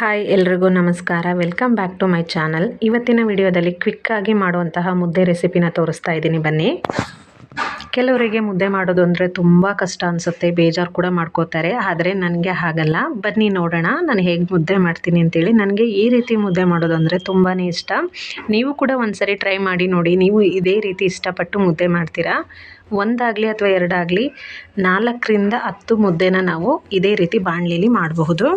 Hi ಎಲ್ರಿಗೂ ನಮಸ್ಕಾರ. Welcome back to my channel ಇವತ್ತಿನ ವಿಡಿಯೋದಲ್ಲಿ ಕ್ವಿಕ್ಕಾಗಿ ಮಾಡುವಂತಹ ಮುದ್ದೆ ರೆಸಿಪಿನ ತೋರಿಸ್ತಾ ಇದ್ದೀನಿ. ಬನ್ನಿ. ಕೆಲವರಿಗೆ ಮುದ್ದೆ ಮಾಡೋದು ಅಂದರೆ ತುಂಬ ಕಷ್ಟ ಅನಿಸುತ್ತೆ. ಬೇಜಾರು ಕೂಡ ಮಾಡ್ಕೋತಾರೆ. ಆದರೆ ನನಗೆ ಹಾಗಲ್ಲ. ಬನ್ನಿ ನೋಡೋಣ. ನಾನು ಹೇಗೆ ಮುದ್ದೆ ಮಾಡ್ತೀನಿ ಅಂತೇಳಿ. ನನಗೆ ಈ ರೀತಿ ಮುದ್ದೆ ಮಾಡೋದು ಅಂದರೆ ತುಂಬಾ ಇಷ್ಟ. ನೀವು ಕೂಡ ಒಂದ್ಸರಿ ಟ್ರೈ ಮಾಡಿ ನೋಡಿ. ನೀವು ಇದೇ ರೀತಿ ಇಷ್ಟಪಟ್ಟು ಮುದ್ದೆ ಮಾಡ್ತೀರಾ? ಒಂದಾಗಲಿ ಅಥವಾ ಎರಡಾಗಲಿ ನಾಲ್ಕರಿಂದ ಹತ್ತು ಮುದ್ದೆನ ನಾವು ಇದೇ ರೀತಿ ಬಾಣಲಿಲಿ ಮಾಡಬಹುದು.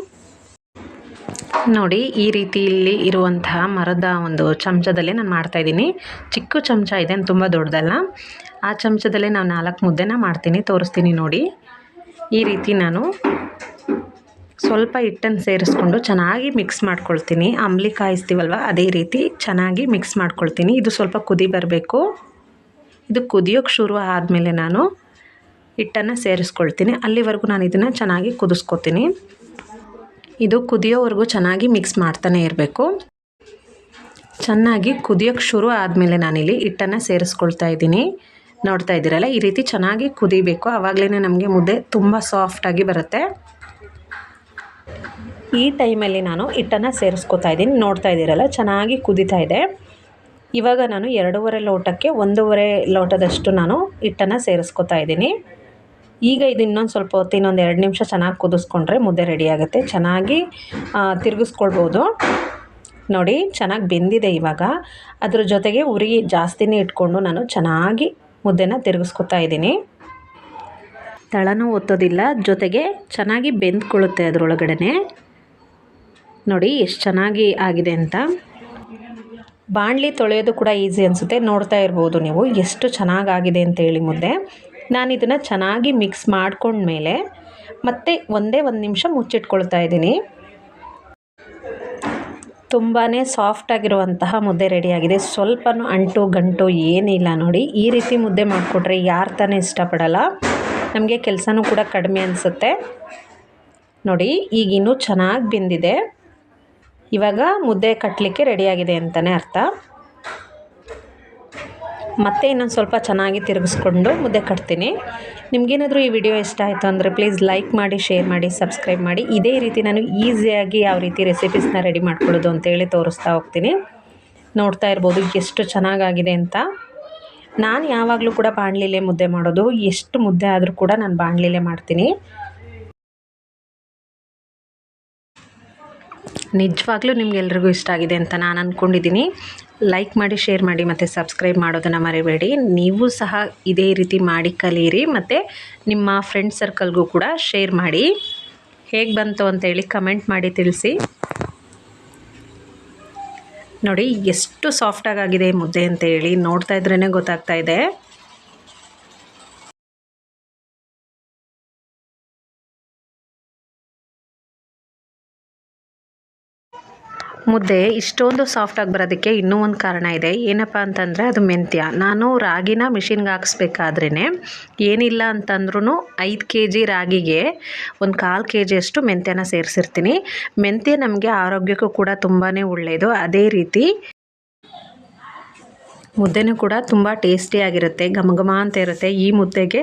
ನೋಡಿ, ಈ ರೀತಿ ಇಲ್ಲಿ ಇರುವಂತಹ ಮರದ ಒಂದು ಚಮಚದಲ್ಲೇ ನಾನು ಮಾಡ್ತಾಯಿದ್ದೀನಿ ಚಿಕ್ಕ ಚಮಚ ಇದೆ ತುಂಬ ದೊಡ್ಡದಲ್ಲ. ಆ ಚಮಚದಲ್ಲೇ ನಾವು ನಾಲ್ಕು ಮುದ್ದೆನ ಮಾಡ್ತೀನಿ, ತೋರಿಸ್ತೀನಿ ನೋಡಿ. ಈ ರೀತಿ ನಾನು ಸ್ವಲ್ಪ ಹಿಟ್ಟನ್ನು ಸೇರಿಸ್ಕೊಂಡು ಚೆನ್ನಾಗಿ ಮಿಕ್ಸ್ ಮಾಡ್ಕೊಳ್ತೀನಿ. ಅಂಬ್ಲಿ ಕಾಯಿಸ್ತೀವಲ್ವ ಅದೇ ರೀತಿ ಚೆನ್ನಾಗಿ ಮಿಕ್ಸ್ ಮಾಡ್ಕೊಳ್ತೀನಿ. ಇದು ಸ್ವಲ್ಪ ಕುದಿ ಬರಬೇಕು. ಇದು ಕುದಿಯೋಕ್ಕೆ ಶುರು ಆದಮೇಲೆ ನಾನು ಹಿಟ್ಟನ್ನು ಸೇರಿಸ್ಕೊಳ್ತೀನಿ. ಅಲ್ಲಿವರೆಗೂ ನಾನು ಇದನ್ನು ಚೆನ್ನಾಗಿ ಕುದಿಸ್ಕೊತೀನಿ. ಇದು ಕುದಿಯೋವರೆಗೂ ಚೆನ್ನಾಗಿ ಮಿಕ್ಸ್ ಮಾಡ್ತಾನೆ ಇರಬೇಕು. ಚೆನ್ನಾಗಿ ಕುದಿಯೋಕ್ಕೆ ಶುರು ಆದಮೇಲೆ ನಾನಿಲ್ಲಿ ಹಿಟ್ಟನ್ನು ಸೇರಿಸ್ಕೊಳ್ತಾ ಇದ್ದೀನಿ. ನೋಡ್ತಾ ಇದ್ದೀರಲ್ಲ, ಈ ರೀತಿ ಚೆನ್ನಾಗಿ ಕುದಿಬೇಕು. ಆವಾಗಲೇ ನಮಗೆ ಮುದ್ದೆ ತುಂಬ ಸಾಫ್ಟಾಗಿ ಬರುತ್ತೆ. ಈ ಟೈಮಲ್ಲಿ ನಾನು ಹಿಟ್ಟನ್ನು ಸೇರಿಸ್ಕೊತಾ ಇದ್ದೀನಿ. ನೋಡ್ತಾ ಇದ್ದೀರಲ್ಲ, ಚೆನ್ನಾಗಿ ಕುದೀತಾ ಇದೆ. ಇವಾಗ ನಾನು ಎರಡೂವರೆ ಲೋಟಕ್ಕೆ ಒಂದೂವರೆ ಲೋಟದಷ್ಟು ನಾನು ಹಿಟ್ಟನ್ನು ಸೇರಿಸ್ಕೊತಾ ಇದ್ದೀನಿ. ಈಗ ಇದು ಇನ್ನೊಂದು ಸ್ವಲ್ಪ ಹೊತ್ತು ಇನ್ನೊಂದು ಎರಡು ನಿಮಿಷ ಚೆನ್ನಾಗಿ ಕುದಿಸ್ಕೊಂಡ್ರೆ ಮುದ್ದೆ ರೆಡಿ ಆಗುತ್ತೆ. ಚೆನ್ನಾಗಿ ತಿರುಗಿಸ್ಕೊಳ್ಬೋದು. ನೋಡಿ, ಚೆನ್ನಾಗಿ ಬೆಂದಿದೆ ಇವಾಗ. ಅದ್ರ ಜೊತೆಗೆ ಉರಿ ಜಾಸ್ತಿನೇ ಇಟ್ಕೊಂಡು ನಾನು ಚೆನ್ನಾಗಿ ಮುದ್ದೆನ ತಿರುಗಿಸ್ಕೊತಾ ಇದ್ದೀನಿ. ತಳನೂ ಒತ್ತೋದಿಲ್ಲ, ಜೊತೆಗೆ ಚೆನ್ನಾಗಿ ಬೆಂದ್ಕೊಳ್ಳುತ್ತೆ ಅದರೊಳಗಡೆ ನೋಡಿ, ಎಷ್ಟು ಚೆನ್ನಾಗಿ ಆಗಿದೆ ಅಂತ. ಬಾಣಲಿ ತೊಳೆಯೋದು ಕೂಡ ಈಸಿ ಅನಿಸುತ್ತೆ. ನೋಡ್ತಾ ಇರ್ಬೋದು ನೀವು, ಎಷ್ಟು ಚೆನ್ನಾಗಾಗಿದೆ ಅಂತೇಳಿ ಮುದ್ದೆ. ನಾನು ಇದನ್ನು ಚೆನ್ನಾಗಿ ಮಿಕ್ಸ್ ಮಾಡ್ಕೊಂಡ್ಮೇಲೆ ಮತ್ತೆ ಒಂದೇ ಒಂದು ನಿಮಿಷ ಮುಚ್ಚಿಟ್ಕೊಳ್ತಾ ಇದ್ದೀನಿ. ತುಂಬಾ ಸಾಫ್ಟಾಗಿರುವಂತಹ ಮುದ್ದೆ ರೆಡಿಯಾಗಿದೆ. ಸ್ವಲ್ಪನೂ ಅಂಟು ಗಂಟು ಏನಿಲ್ಲ ನೋಡಿ. ಈ ರೀತಿ ಮುದ್ದೆ ಮಾಡಿಕೊಟ್ರೆ ಯಾರು ತಾನೇ ಇಷ್ಟಪಡಲ್ಲ. ನಮಗೆ ಕೆಲಸನೂ ಕೂಡ ಕಡಿಮೆ ಅನಿಸುತ್ತೆ. ನೋಡಿ, ಈಗ ಇನ್ನೂ ಚೆನ್ನಾಗಿ ಬೆಂದಿದೆ. ಇವಾಗ ಮುದ್ದೆ ಕಟ್ಟಲಿಕ್ಕೆ ರೆಡಿಯಾಗಿದೆ ಅಂತಲೇ ಅರ್ಥ. ಮತ್ತೆ ಇನ್ನೊಂದು ಸ್ವಲ್ಪ ಚೆನ್ನಾಗಿ ತಿರುಗಿಸ್ಕೊಂಡು ಮುದ್ದೆ ಕಟ್ತೀನಿ. ನಿಮಗೇನಾದರೂ ಈ ವಿಡಿಯೋ ಇಷ್ಟ ಆಯಿತು ಅಂದರೆ ಪ್ಲೀಸ್ ಲೈಕ್ ಮಾಡಿ ಶೇರ್ ಮಾಡಿ ಸಬ್ಸ್ಕ್ರೈಬ್ ಮಾಡಿ. ಇದೇ ರೀತಿ ನಾನು ಈಸಿಯಾಗಿ ಯಾವ ರೀತಿ ರೆಸಿಪೀಸ್ನ ರೆಡಿ ಮಾಡ್ಕೊಳ್ಳೋದು ಅಂತೇಳಿ ತೋರಿಸ್ತಾ ಹೋಗ್ತೀನಿ. ನೋಡ್ತಾ ಇರ್ಬೋದು ಎಷ್ಟು ಚೆನ್ನಾಗಾಗಿದೆ ಅಂತ. ನಾನು ಯಾವಾಗಲೂ ಕೂಡ ಬಾಣಲಿಲೇ ಮುದ್ದೆ ಮಾಡೋದು, ಎಷ್ಟು ಮುದ್ದೆ ಆದರೂ ಕೂಡ ನಾನು ಬಾಣಲಿಲೇ ಮಾಡ್ತೀನಿ. ನಿಜವಾಗ್ಲೂ ನಿಮ್ಗೆಲ್ರಿಗೂ ಇಷ್ಟ ಆಗಿದೆ ಅಂತ ನಾನು ಅಂದ್ಕೊಂಡಿದ್ದೀನಿ ಲೈಕ್ ಮಾಡಿ ಶೇರ್ ಮಾಡಿ ಮತ್ತು ಸಬ್ಸ್ಕ್ರೈಬ್ ಮಾಡೋದನ್ನು ಮರಿಬೇಡಿ. ನೀವು ಸಹ ಇದೇ ರೀತಿ ಮಾಡಿ ಕಲೀರಿ ಮತ್ತು ನಿಮ್ಮ ಫ್ರೆಂಡ್ ಸರ್ಕಲ್ಗೂ ಕೂಡ ಶೇರ್ ಮಾಡಿ. ಹೇಗೆ ಬಂತು ಅಂತೇಳಿ ಕಮೆಂಟ್ ಮಾಡಿ ತಿಳಿಸಿ. ನೋಡಿ, ಎಷ್ಟು ಸಾಫ್ಟಾಗಿದೆ ಮುದ್ದೆ ಅಂತ ಹೇಳಿ ನೋಡ್ತಾ ಇದ್ರೇ ಗೊತ್ತಾಗ್ತಾ ಇದೆ. ಮುದ್ದೆ ಇಷ್ಟೊಂದು ಸಾಫ್ಟಾಗಿ ಬರೋದಕ್ಕೆ ಇನ್ನೂ ಒಂದು ಕಾರಣ ಇದೆ. ಏನಪ್ಪ ಅಂತಂದರೆ ಅದು ಮೆಂತ್ಯ. ನಾನು ರಾಗಿನ ಮಿಷಿನ್ಗೆ ಹಾಕ್ಸ್ಬೇಕಾದ್ರೇ ಏನಿಲ್ಲ ಅಂತಂದ್ರೂ ಐದು ಕೆ ಜಿ ರಾಗಿಗೆ ಒಂದು ಕಾಲು ಕೆ ಜಿಯಷ್ಟು ಮೆಂತ್ಯನ ಸೇರಿಸಿರ್ತೀನಿ. ಮೆಂತ್ಯ ನಮಗೆ ಆರೋಗ್ಯಕ್ಕೂ ಕೂಡ ತುಂಬಾ ಒಳ್ಳೆಯದು ಅದೇ ರೀತಿ ಮುದ್ದೆನೂ ಕೂಡ ತುಂಬ ಟೇಸ್ಟಿಯಾಗಿರುತ್ತೆ ಘಮ ಘಮ ಅಂತ ಇರುತ್ತೆ ಈ ಮುದ್ದೆಗೆ.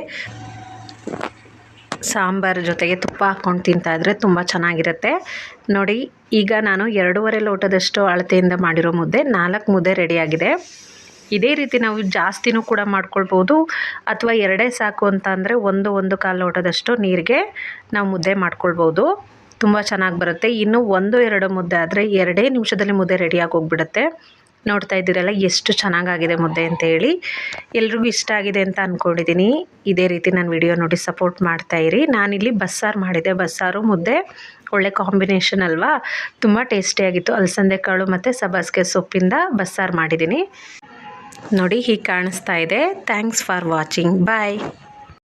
ಸಾಂಬಾರು ಜೊತೆಗೆ ತುಪ್ಪ ಹಾಕ್ಕೊಂಡು ತಿಂತಾಯಿದ್ರೆ ತುಂಬ ಚೆನ್ನಾಗಿರುತ್ತೆ. ನೋಡಿ, ಈಗ ನಾನು ಎರಡೂವರೆ ಲೋಟದಷ್ಟು ಅಳತೆಯಿಂದ ಮಾಡಿರೋ ಮುದ್ದೆ, ನಾಲ್ಕು ಮುದ್ದೆ ರೆಡಿಯಾಗಿದೆ ಇದೇ ರೀತಿ ನಾವು ಜಾಸ್ತಿನೂ ಕೂಡ ಮಾಡ್ಕೊಳ್ಬೋದು. ಅಥವಾ ಎರಡೇ ಸಾಕು ಅಂತ ಅಂದರೆ ಒಂದು ಒಂದು ಕಾಲು ಲೋಟದಷ್ಟು ನೀರಿಗೆ ನಾವು ಮುದ್ದೆ ಮಾಡ್ಕೊಳ್ಬೋದು. ತುಂಬ ಚೆನ್ನಾಗಿ ಬರುತ್ತೆ. ಇನ್ನು ಒಂದು, ಎರಡು ಮುದ್ದೆ ಆದರೆ ಎರಡೇ ನಿಮಿಷದಲ್ಲಿ ಮುದ್ದೆ ರೆಡಿಯಾಗಿ ಹೋಗ್ಬಿಡುತ್ತೆ. ನೋಡ್ತಾ ಇದ್ದೀರಲ್ಲ, ಎಷ್ಟು ಚೆನ್ನಾಗಾಗಿದೆ ಮುದ್ದೆ ಅಂತ ಹೇಳಿ. ಎಲ್ರಿಗೂ ಇಷ್ಟ ಆಗಿದೆ ಅಂತ ಅಂದ್ಕೊಂಡಿದ್ದೀನಿ ಇದೇ ರೀತಿ ನಾನು ವಿಡಿಯೋ ನೋಡಿ ಸಪೋರ್ಟ್ ಮಾಡ್ತಾ ಮಾಡ್ತಾಯಿರಿ ನಾನಿಲ್ಲಿ ಬಸ್ಸಾರು ಮಾಡಿದೆ ಬಸ್ಸಾರು, ಮುದ್ದೆ, ಒಳ್ಳೆ ಕಾಂಬಿನೇಷನ್ ಅಲ್ವಾ? ತುಂಬ ಟೇಸ್ಟಿಯಾಗಿತ್ತು ಅಲಸಂದೆ ಕಾಳು ಮತ್ತು ಸಬಾಸ್ಗೆ ಸೊಪ್ಪಿಂದ ಬಸ್ಸಾರು ಮಾಡಿದ್ದೀನಿ. ನೋಡಿ ಹೀಗೆ ಕಾಣಿಸ್ತಾ ಇದೆ. Thanks for watching bye